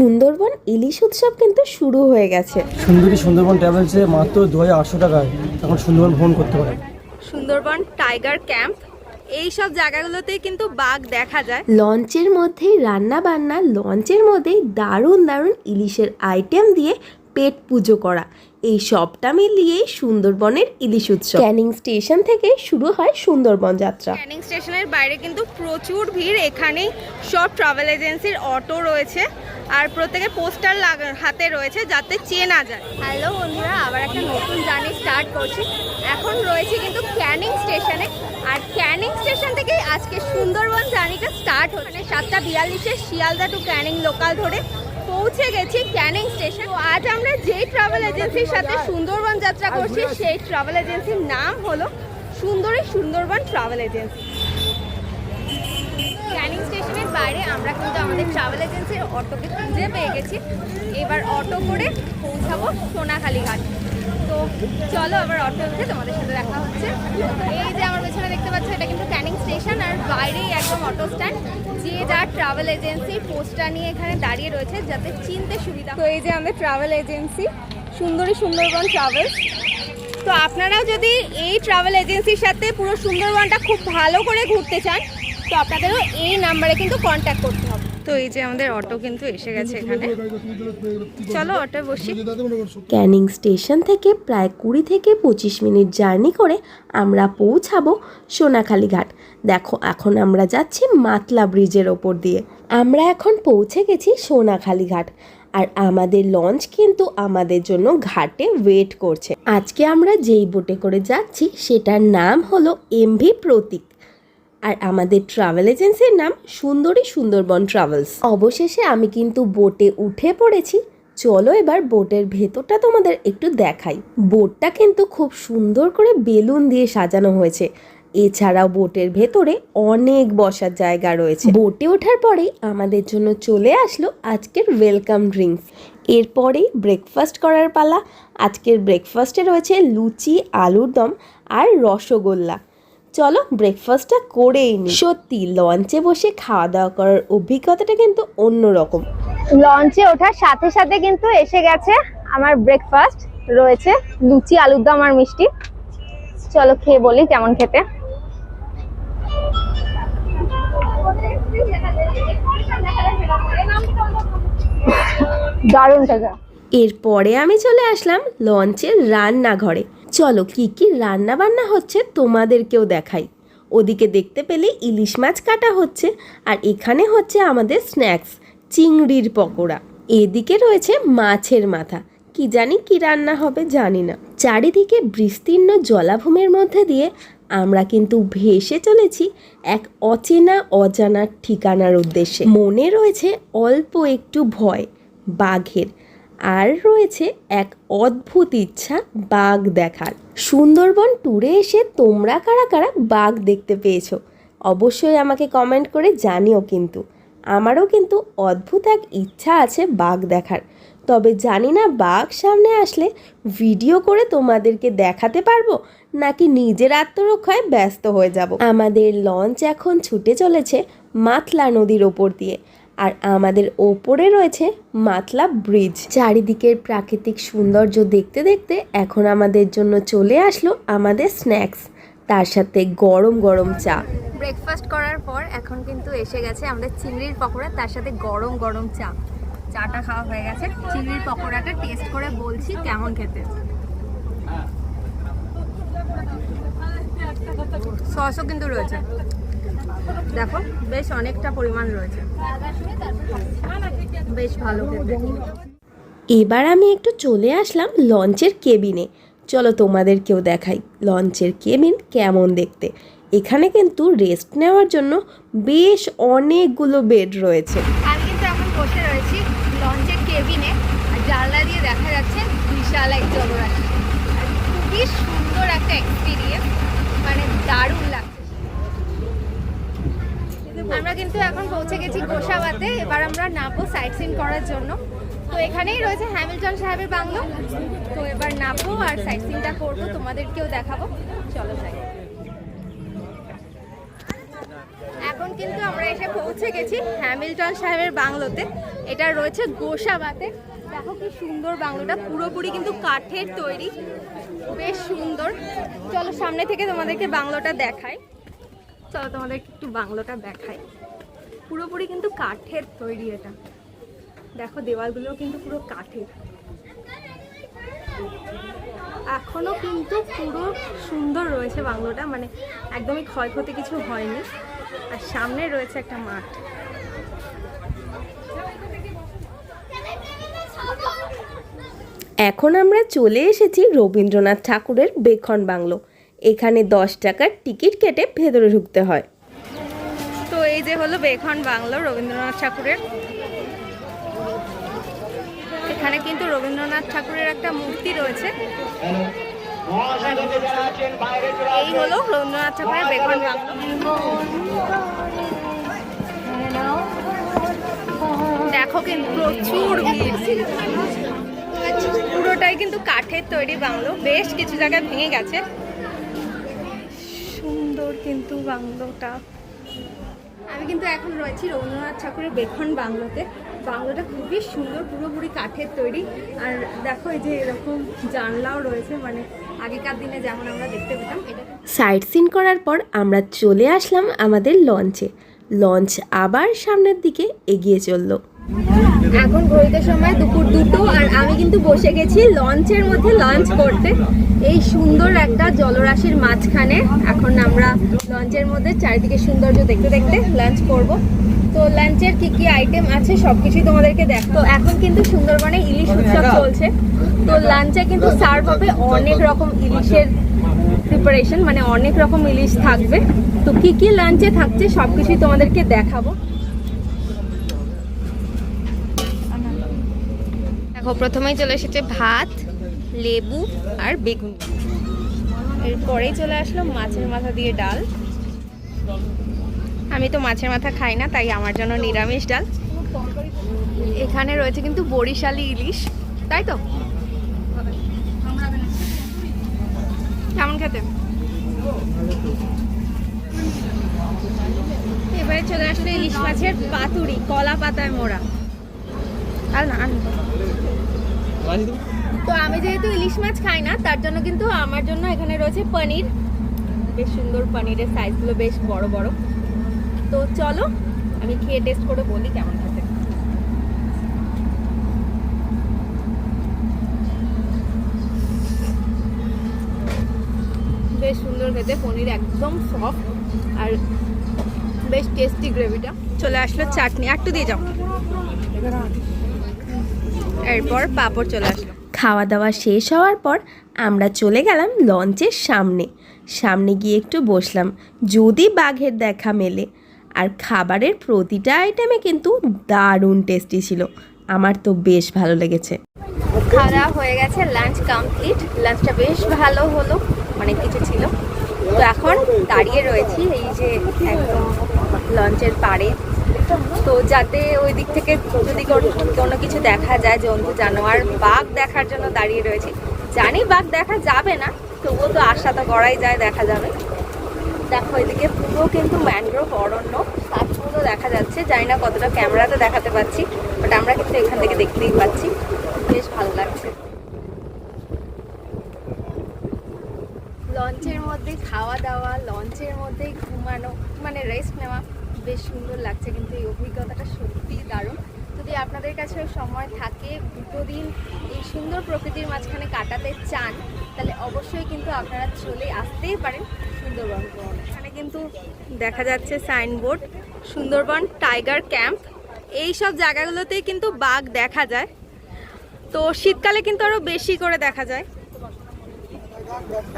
সুন্দরবন ইলিশ উৎসব কিন্তু শুরু হয়ে গেছে। সুন্দরী সুন্দরবন ট্রাভেলসে মাত্র দু হাজার আটশো টাকায় এখন সুন্দরবন ভ্রমণ করতে পারেন সুন্দরবন টাইগার ক্যাম্প এই সব জায়গাগুলোতেই কিন্তু বাঘ দেখা যায়। লঞ্চের মধ্যেই রান্না বান্না লঞ্চের মধ্যেই দারুণ দারুণ ইলিশের আইটেম দিয়ে পেট পুজো করা। এই সবটা মিলিয়েই সুন্দরবনের ইলিশ উৎসব। ক্যানিং স্টেশন থেকে শুরু হয় সুন্দরবন যাত্রা। ক্যানিং স্টেশনের বাইরে কিন্তু প্রচুর ভিড়। এখানেই সব ট্রাভেল এজেন্সির অটো রয়েছে। আর প্রত্যেকে পোস্টার হাতে রয়েছে যাতে চেনা যায়। হ্যালো বন্ধুরা, আবার একটা নতুন জার্নি স্টার্ট করছি। এখন রয়েছে কিন্তু ক্যানিং স্টেশনে। আর ক্যানিং স্টেশন থেকেই আজকে সুন্দরবন জার্নিটা স্টার্ট হচ্ছে। মানে সাতটা বিয়াল্লিশে শিয়ালদা টু ক্যানিং লোকাল ধরে পৌঁছে গেছি ক্যানিং স্টেশন। আজ আমরা যেই ট্রাভেল এজেন্সির সাথে সুন্দরবন যাত্রা করছি, সেই ট্রাভেল এজেন্সির নাম হলো সুন্দরী সুন্দরবন ট্রাভেল এজেন্সি ক্যানিং স্টেশনের বাইরে আমাদের ট্রাভেল এজেন্সির অটোকে খুঁজে পেয়ে গেছি। এবার অটো করে পৌঁছাবো সোনাখালী ঘাট। তো চলো আবার অটো উঠে তোমাদের সাথে দেখা হচ্ছে। এই যে আমার পেছনে দেখতে পাচ্ছ, এটা কিন্তু ক্যানিং স্টেশন আর বাইরেই একদম অটো স্ট্যান্ড। যে যার ট্রাভেল এজেন্সি পোস্টার নিয়ে এখানে দাঁড়িয়ে রয়েছে যাতে চিনতে সুবিধা তো এই যে আমাদের ট্রাভেল এজেন্সি সুন্দরী সুন্দরবন ট্রাভেলস তো আপনারাও যদি এই ট্রাভেল এজেন্সির সাথে পুরো সুন্দরবনটা খুব ভালো করে ঘুরতে চান, তো আপনাদেরও এই নাম্বারে কিন্তু কন্ট্যাক্ট করতে হবে। তো এই যে আমাদের অটো কিন্তু এসে গেছে এখানে। চলো অটো বসি। ক্যানিং স্টেশন থেকে প্রায় কুড়ি থেকে পঁচিশ মিনিট জার্নি করে আমরা পৌঁছাবো সোনাখালী ঘাট। দেখো, এখন আমরা যাচ্ছি মাতলা ব্রিজের ওপর দিয়ে। আমরা এখন পৌঁছে গেছি সোনাখালী ঘাট। আর আমাদের লঞ্চ কিন্তু আমাদের জন্য ঘাটে ওয়েট করছে। আজকে আমরা যেই বোটে করে যাচ্ছি, সেটার নাম হলো এমভি প্রতীক। আর আমাদের ট্রাভেল এজেন্সির নাম সুন্দরী সুন্দরবন ট্রাভেলস অবশেষে আমি কিন্তু বোটে উঠে পড়েছি। চলো এবার বোটের ভেতরটা তোমাদের একটু দেখাই। বোটটা কিন্তু খুব সুন্দর করে বেলুন দিয়ে সাজানো হয়েছে। এছাড়াও বোটের ভেতরে অনেক বসার জায়গা রয়েছে। বোটে ওঠার পরেই আমাদের জন্য চলে আসলো আজকের ওয়েলকাম ড্রিঙ্কস এরপরেই ব্রেকফাস্ট করার পালা। আজকের ব্রেকফাস্টে রয়েছে লুচি, আলুর দম আর রসগোল্লা। চলো ব্রেকফাস্টটা করেই নি। সত্যি লঞ্চে বসে খাওয়া দাওয়া করার অভিজ্ঞতাটা কিন্তু অন্যরকম। লঞ্চে ওঠার সাথে সাথে কিন্তু এসে গেছে আমার ব্রেকফাস্ট রয়েছে লুচি আলুর দম আর মিষ্টি। চলো খেয়ে বলি কেমন খেতে। দারুণ টাকা এরপরে আমি চলে আসলাম লঞ্চের রান্নাঘরে। চলো কি কি রান্না বান্না হচ্ছে তোমাদেরকেও দেখাই। ওদিকে দেখতে পেলে ইলিশ মাছ কাটা হচ্ছে আর এখানে হচ্ছে আমাদের স্ন্যাক্স, চিংড়ির পকোড়া। এদিকে রয়েছে মাছের মাথা। কি জানি কি রান্না হবে জানি না। চারিদিকে বিস্তীর্ণ জলাভূমির মধ্যে দিয়ে আমরা কিন্তু ভেসে চলেছি এক অচেনা অজানার ঠিকানার উদ্দেশ্যে। মনে রয়েছে অল্প একটু ভয়, বাঘের। আর রয়েছে এক অদ্ভুত ইচ্ছা বাঘ দেখার। সুন্দরবন ট্যুরে এসে তোমরা কারা কারা বাঘ দেখতে পেয়েছ? অবশ্যই আমাকে কমেন্ট করে জানিও কিন্তু। আমারও কিন্তু অদ্ভুত এক ইচ্ছা আছে বাঘ দেখার। তবে জানি না বাঘ সামনে আসলে ভিডিও করে তোমাদেরকে দেখাতে পারব, নাকি নিজের আত্মরক্ষায় ব্যস্ত হয়ে যাব? আমাদের লঞ্চ এখন ছুটে চলেছে মাতলা নদীর ওপর দিয়ে। আর আমাদের ওপরে রয়েছে মাতলা ব্রিজ। চারিদিকের প্রাকৃতিক সৌন্দর্য দেখতে দেখতে এখন আমাদের জন্য চলে আসলো আমাদের স্ন্যাক্স, তার সাথে গরম গরম চা। ব্রেকফাস্ট করার পর এখন কিন্তু এসে গেছে আমাদের চিংড়ির পকোড়া, তার সাথে গরম গরম চা। চাটা খাওয়া হয়ে গেছে। চিংড়ির পকোড়াটা টেস্ট করে বলছি কেমন খেতে। সসও কিন্তু রয়েছে। দেখো বেশ অনেকটা পরিমাণ রয়েছে। বেশ ভালো এবার আমি একটু চলে আসলাম লঞ্চের কেবিনে। চলো তোমাদেরকেও দেখাই লঞ্চের কেবিন কেমন দেখতে। এখানে কিন্তু রেস্ট নেওয়ার জন্য বেশ অনেকগুলো বেড রয়েছে। আমি কিন্তু এখন বসে রয়েছি লঞ্চের কেবিনে আর জানলা দিয়ে দেখা যাচ্ছে বিশাল এক জলরাশি খুবই সুন্দর একটা এক্সপিরিয়েন্স মানে দারুণ আমরা কিন্তু এখন পৌঁছে গেছি গোসাবাতে। এবার আমরা নামবো সাইট সিন করার জন্য। তো এখানেই রয়েছে হ্যামিল্টন সাহেবের বাংলো। তো এবার নামবো আর সাইট সিনটা করব, তোমাদেরকেও দেখাবো। চলো যাই এখন কিন্তু আমরা এসে পৌঁছে গেছি হ্যামিল্টন সাহেবের বাংলোতে। এটা রয়েছে গোসাবাতে। দেখো কি সুন্দর বাংলোটা, পুরোপুরি কিন্তু কাঠের তৈরি। বেশ সুন্দর। চলো সামনে থেকে তোমাদেরকে বাংলোটা দেখাই। চলো তোমাদেরকে একটু বাংলোটা দেখাই। পুরোপুরি কিন্তু কাঠের তৈরি এটা। দেখো দেওয়ালগুলো কিন্তু পুরো কাঠের। এখনও কিন্তু পুরো সুন্দর রয়েছে বাংলোটা মানে একদমই ক্ষয়ক্ষতি কিছু হয়নি। আর সামনে রয়েছে একটা মাঠ। এখন আমরা চলে এসেছি রবীন্দ্রনাথ ঠাকুরের বেখন বাংলো। এখানে দশ টাকার টিকিট কেটে ভেতরে ঢুকতে হয়। তো এই যে হলো বেখন বাংলো রবীন্দ্রনাথ ঠাকুরের। এখানে কিন্তু রবীন্দ্রনাথ ঠাকুরের একটা মূর্তি রয়েছে। এই হলো রবীন্দ্রনাথ ঠাকুরের বেখন বাংলো। দেখো কিন্তু প্রচুর ভিড়। পুরোটাই কিন্তু কাঠের তৈরি বাংলো। বেশ কিছু জায়গায় ভেঙে গেছে। কিন্তু বাংলোটা। আমি কিন্তু এখন রয়েছি রবীন্দ্রনাথ ঠাকুরের বেখন বাংলোতে। বাংলোটা খুবই সুন্দর, পুরোপুরি কাঠের তৈরি। আর দেখো এই যে এরকম জানলাও রয়েছে মানে আগেকার দিনে যেমন আমরা দেখতে পেতাম, এটা সাইট সিন করার পর আমরা চলে আসলাম আমাদের লঞ্চে। লঞ্চ আবার সামনের দিকে এগিয়ে চলল। এখন ঘড়িতে সময় দুপুর দুটো আর আমি কিন্তু বসে গেছি লঞ্চের মধ্যে লঞ্চ করতে। এই সুন্দর একটা জলরাশির মাঝখানে এখন আমরা লঞ্চের মধ্যে চারিদিকে সৌন্দর্য দেখতে দেখতে লাঞ্চ করব। তো লাঞ্চের কি কি আইটেম আছে সব কিছুই তোমাদেরকে দেখ তো এখন কিন্তু সুন্দরবনে ইলিশ উৎসব চলছে। তো লাঞ্চে কিন্তু সার্ভ হবে অনেক রকম ইলিশের প্রিপারেশন মানে অনেক রকম ইলিশ থাকবে। তো কি কি লাঞ্চে থাকছে সব কিছুই তোমাদেরকে দেখাবো। দেখো, প্রথমেই চলে এসেছে ভাত, লেবু আর বেগুন। এরপরেই চলে আসলো মাছের মাথা দিয়ে ডাল। আমি তো মাছের মাথা খাই না, তাই আমার জন্য নিরামিষ ডাল। এখানে রয়েছে কিন্তু বরিশালি ইলিশ, তাই তো? কেমন খেতে? এবারে চলে আসলো ইলিশ মাছের পাতুরি, কলা পাতায় মোড়া। আর না তো আমি যেহেতু ইলিশ মাছ খাই না তার জন্য কিন্তু আমার জন্য এখানে রয়েছে পনির। বেশ সুন্দর পনিরের সাইজগুলো বেশ বড় বড়। তো চলো আমি খেয়ে টেস্ট করে বলি কেমন খেতে বেশ সুন্দর খেতে পনির একদম সফট আর বেশ টেস্টি গ্রেভিটা চলে আসলো চাটনি। একটু দিয়ে যাও। এরপর পাঁপড় চলে আসলো। খাওয়া দাওয়া শেষ হওয়ার পর আমরা চলে গেলাম লঞ্চের সামনে। সামনে গিয়ে একটু বসলাম যদি বাঘের দেখা মেলে। আর খাবারের প্রতিটা আইটেমে কিন্তু দারুণ টেস্টি ছিল। আমার তো বেশ ভালো লেগেছে। খাওয়া দাওয়া হয়ে গেছে লাঞ্চ কমপ্লিট লাঞ্চটা বেশ ভালো হলো অনেক কিছু ছিল। তো এখন দাঁড়িয়ে রয়েছি এই যে একদম লঞ্চের পাড়ে। তো যাতে ওই দিক থেকে যদি কোন- কিছু দেখা যায় জন্তু জানোয়ার বাঘ দেখার জন্য দাঁড়িয়ে রয়েছি, জানি বাঘ দেখা যাবে না, তবুও তো আশা তো করাই যায় দেখা যাবে। দেখো, এদিকে পুরো কিন্তু ম্যানগ্রোভ অরণ্য কাঠগুলো দেখা যাচ্ছে, জানি না কতটা ক্যামেরাতে দেখাতে পাচ্ছি বাট আমরা কিন্তু এখান থেকে দেখতেই পাচ্ছি, বেশ ভালো লাগছে। লঞ্চের মধ্যে খাওয়া দাওয়া লঞ্চের মধ্যেই ঘুমানো মানে রেস্ট নেওয়া বেশ সুন্দর লাগছে, কিন্তু এই অভিজ্ঞতাটা সত্যিই দারুণ। যদি আপনাদের কাছে সময় থাকে, দুটো দিন এই সুন্দর প্রকৃতির মাঝখানে কাটাতে চান, তাহলে অবশ্যই কিন্তু আপনারা চলে আসতেই পারেন সুন্দরবন। এখানে কিন্তু দেখা যাচ্ছে সাইনবোর্ড, সুন্দরবন টাইগার ক্যাম্প। এই সব জায়গাগুলোতেই কিন্তু বাঘ দেখা যায়। তো শীতকালে কিন্তু আরও বেশি করে দেখা যায়।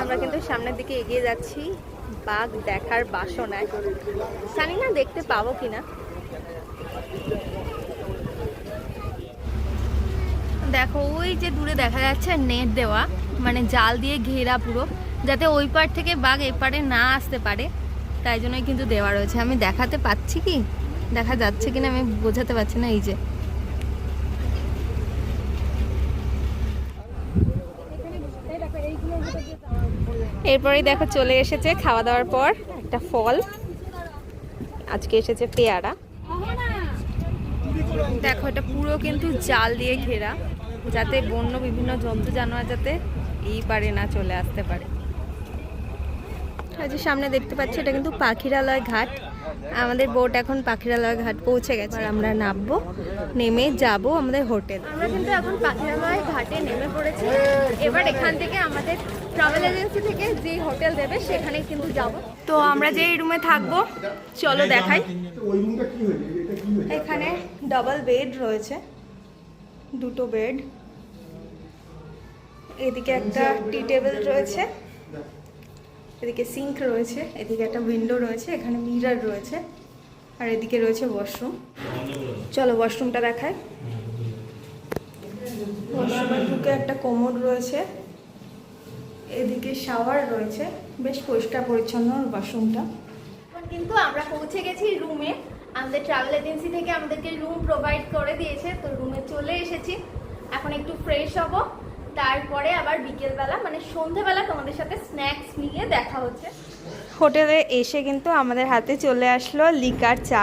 আমরা কিন্তু সামনের দিকে এগিয়ে যাচ্ছি। বাঘ দেখার বাসনায় জানি না দেখতে পাবো কিনা? দেখো, ওই যে দূরে দেখা যাচ্ছে নেট দেওয়া মানে জাল দিয়ে ঘেরা পুরো, যাতে ওই পার থেকে বাঘ এপারে না আসতে পারে। তাই জন্যই কিন্তু দেওয়া রয়েছে। আমি দেখাতে পাচ্ছি কি? দেখা যাচ্ছে কিনা আমি বোঝাতে পারছি না এই যে। এরপরেই দেখো চলে এসেছে খাওয়া দাওয়ার পর একটা ফল। আজকে এসেছে পেয়ারা। দেখো, এটা পুরো কিন্তু জাল দিয়ে ঘেরা, যাতে বন্য বিভিন্ন জন্তু জানোয়ার যাতে এই পারে না চলে আসতে পারে। যে সামনে দেখতে পাচ্ছি এটা কিন্তু পাখিরালয় ঘাট। আমাদের বোট এখন পাখিরালয় ঘাট পৌঁছে গেছে। আর আমরা নামবো, নেমে যাব আমাদের হোটেল। আমরা কিন্তু এখন পাখিরালয় ঘাটে নেমে পড়েছি। এবার এখান থেকে আমাদের ট্রাভেল এজেন্সি থেকে যে হোটেল দেবে সেখানে কিন্তু যাব। তো আমরা যে রুমে থাকব চলো দেখাই। এখানে ডাবল বেড রয়েছে দুটো বেড এদিকে একটা টি টেবিল রয়েছে এদিকে সিঙ্ক রয়েছে এদিকে একটা উইন্ডো রয়েছে এখানে মিরার রয়েছে আর এদিকে রয়েছে ওয়াশরুম চলো ওয়াশরুমটা দেখায় ওয়াশরুমের ঢুকে একটা কোমোড রয়েছে। এদিকে শাওয়ার রয়েছে বেশ পরিষ্কার পরিচ্ছন্ন ওয়াশরুমটা কিন্তু আমরা পৌঁছে গেছি রুমে আমাদের ট্রাভেল এজেন্সি থেকে আমাদেরকে রুম প্রোভাইড করে দিয়েছে তো রুমে চলে এসেছি। এখন একটু ফ্রেশ হব। তারপরে আবার বিকেলবেলা মানে সন্ধেবেলা তোমাদের সাথে স্ন্যাক্স নিয়ে দেখা হচ্ছে। হোটেলে এসে কিন্তু আমাদের হাতে চলে আসলো লিকার চা।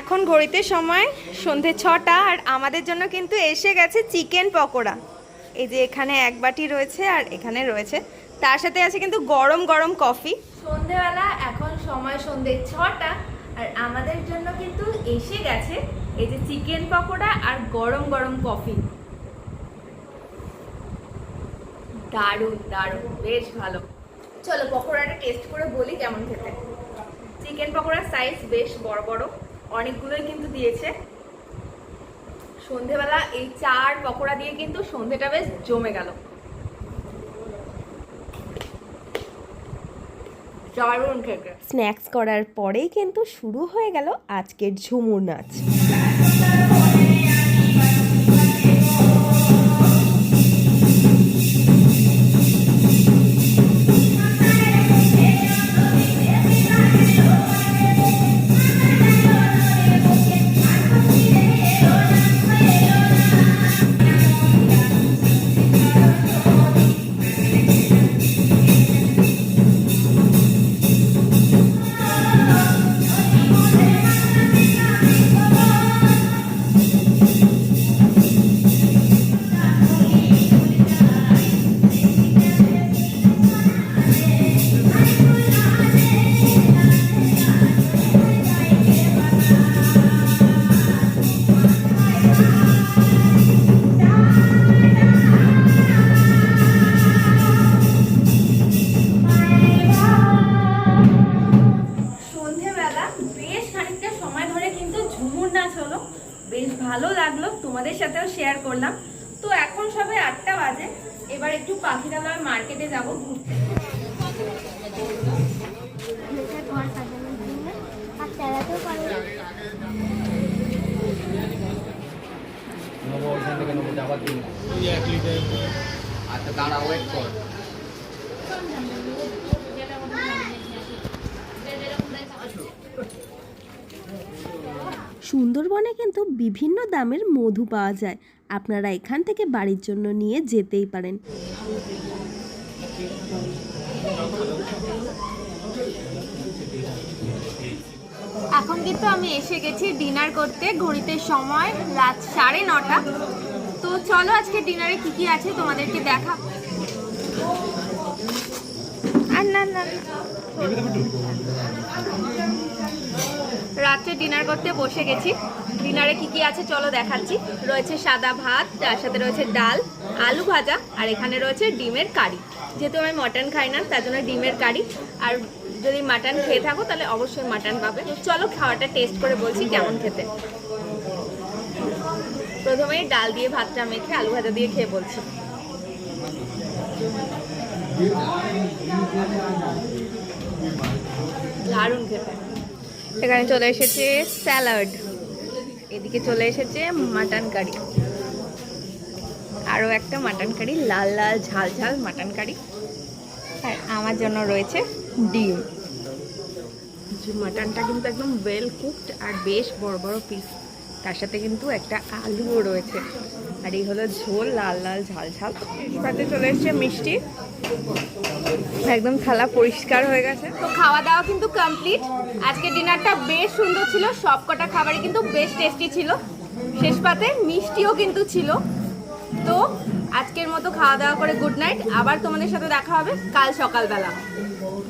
এখন ঘড়িতে সময় সন্ধে ছটা আর আমাদের জন্য কিন্তু এসে গেছে চিকেন পকোড়া। এই যে এখানে এক বাটি রয়েছে আর এখানে রয়েছে। তার সাথে আছে কিন্তু গরম গরম কফি। সন্ধেবেলা, এখন সময় সন্ধে ছটা, আর আমাদের জন্য কিন্তু এসে গেছে এই যে চিকেন পকোড়া আর গরম গরম কফি। দারুণ দারুণ, বেশ ভালো। চলো পকোড়াটা টেস্ট করে বলি কেমন খেতে। চিকেন পকোড়ার সাইজ বেশ বড় বড়, অনেকগুলোই কিন্তু দিয়েছে। সন্ধেবেলা এই চার পকোড়া দিয়ে কিন্তু সন্ধেটা বেশ জমে গেল। স্ন্যাক্স করার পরেই কিন্তু শুরু হয়ে গেল আজকের ঝুমুর নাচ। বেশ ভালো লাগল, তোমাদের সাথেও শেয়ার করলাম। তো এখন সবে আটটা বাজে, এবার একটু পাখিরালয় মার্কেটে যাব ঘুরতে। আচ্ছা দাঁড়া ওয়েট কর। সুন্দরবনে কিন্তু বিভিন্ন দামের মধু পাওয়া যায়। আপনারা এখান থেকে বাড়ির জন্য নিয়ে যেতেই পারেন। এখন কিন্তু আমি এসে গেছি ডিনার করতে। ঘড়িতে সময় রাত সাড়ে নটা। তো চলো আজকে ডিনারে কি কি আছে তোমাদেরকে দেখা। আর না না না। রাত্রে ডিনার করতে বসে গেছি। ডিনারে কি কি আছে চলো দেখাচ্ছি। রয়েছে সাদা ভাত, তার সাথে রয়েছে ডাল, আলু ভাজা, আর এখানে রয়েছে ডিমের কারি। যেহেতু আমি মটন খাই না, তার জন্য ডিমের কারি। আর যদি মাটন খেয়ে থাকো, তাহলে অবশ্যই মাটন পাবে। চলো খাওয়াটা টেস্ট করে বলছি কেমন খেতে। প্রথমেই ডাল দিয়ে ভাতটা মেখে আলু ভাজা দিয়ে খেয়ে বলছি। দারুণ খেতে। এখানে চলে এসেছে স্যালাড। এদিকে চলে এসেছে মাটন কারি। আরও একটা মাটন কারি, লাল লাল ঝাল ঝাল মাটন কারি। আর আমার জন্য রয়েছে ডিম। মাটনটা কিন্তু একদম ওয়েল কুকড আর বেশ বড় বড় পিস তার সাথে কিন্তু একটা আলুও রয়েছে। আর এই হলো ঝোল লাল লাল ঝাল ঝাল। সাথে চলে এসছে মিষ্টি। একদম থালা পরিষ্কার হয়ে গেছে। তো খাওয়া দাওয়া কিন্তু কমপ্লিট আজকে ডিনারটা বেশ সুন্দর ছিল। সব কটা খাবারই কিন্তু বেশ টেস্টি ছিল। শেষ পাতে মিষ্টিও কিন্তু ছিল। তো আজকের মতো খাওয়া দাওয়া করে গুড নাইট আবার তোমাদের সাথে দেখা হবে কাল সকালবেলা।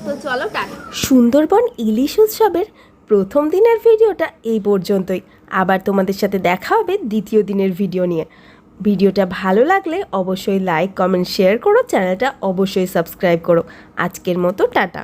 তো চলো টাটা। সুন্দরবন ইলিশ উৎসবের প্রথম দিনের ভিডিওটা এই পর্যন্তই। আবার তোমাদের সাথে দেখা হবে দ্বিতীয় দিনের ভিডিও নিয়ে। ভিডিওটা ভালো লাগলে অবশ্যই লাইক কমেন্ট শেয়ার করো, চ্যানেলটা অবশ্যই সাবস্ক্রাইব করো। আজকের মতো, টাটা।